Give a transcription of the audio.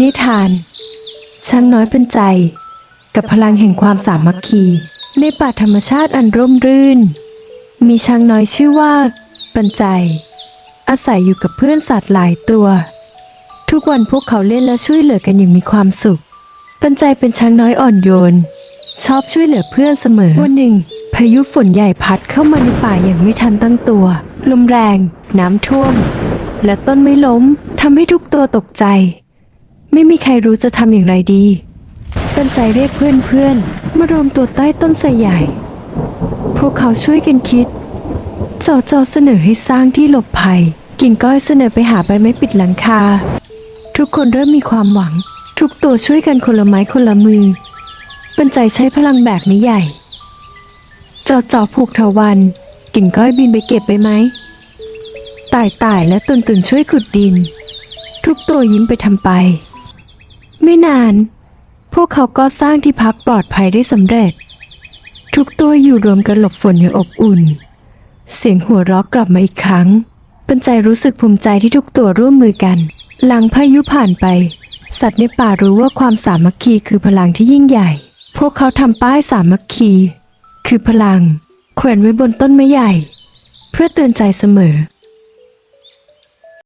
นิทาน ช่างน้อยเป็นใจ กับพลังแห่งความสามัคคี ในป่าธรรมชาติอันร่มรื่น มีช้างน้อยชื่อว่าปัญใจ อาศัยอยู่กับเพื่อนสัตว์หลายตัว ทุกวันพวกเขาเล่นและช่วยเหลือกันอย่างมีความสุข ปัญใจเป็นช้างน้อยอ่อนโยน ชอบช่วยเหลือเพื่อนเสมอวันหนึ่ง พายุฝนใหญ่พัดเข้ามาในป่าอย่างไม่ทันตั้งตัว ลมแรง น้ำท่วม และต้นไม่ล้มทำให้ทุกตัวตกใจ ไม่มีใครรู้จะทำอย่างไรดีปัญใจเรียกเพื่อนๆ มารวมตัวใต้ต้นไทรใหญ่ พวกเขาช่วยกันคิดจอจอเสนอให้สร้างที่หลบภัย กิ่งก้อยเสนอไปหาใบไม้ปิดหลังคา ทุกคนเริ่มมีความหวัง ทุกตัวช่วยกันคนละไม้คนละมือปัญใจใช้พลังแบกไม่ใหญ่ จอจอผูกเถาวัน กิ่งก้อยบินไปเก็บไปไหมต่ายต่ายและตุนตุนช่วยขุดดิน ทุกตัวยิ้มไปทำไป ไม่นาน พวกเขาก็สร้างที่พักปลอดภัยได้สำเร็จ ทุกตัวอยู่รวมกันหลบฝนอย่างอบอุ่น เสียงหัวเราะกลับมาอีกครั้ง เป็นใจรู้สึกภูมิใจที่ทุกตัวร่วมมือกัน หลังพายุผ่านไป สัตว์ในป่ารู้ว่าความสามัคคีคือพลังที่ยิ่งใหญ่ พวกเขาทำป้ายสามัคคี คือพลัง แขวนไว้บนต้นไม้ใหญ่ เพื่อเตือนใจเสมอ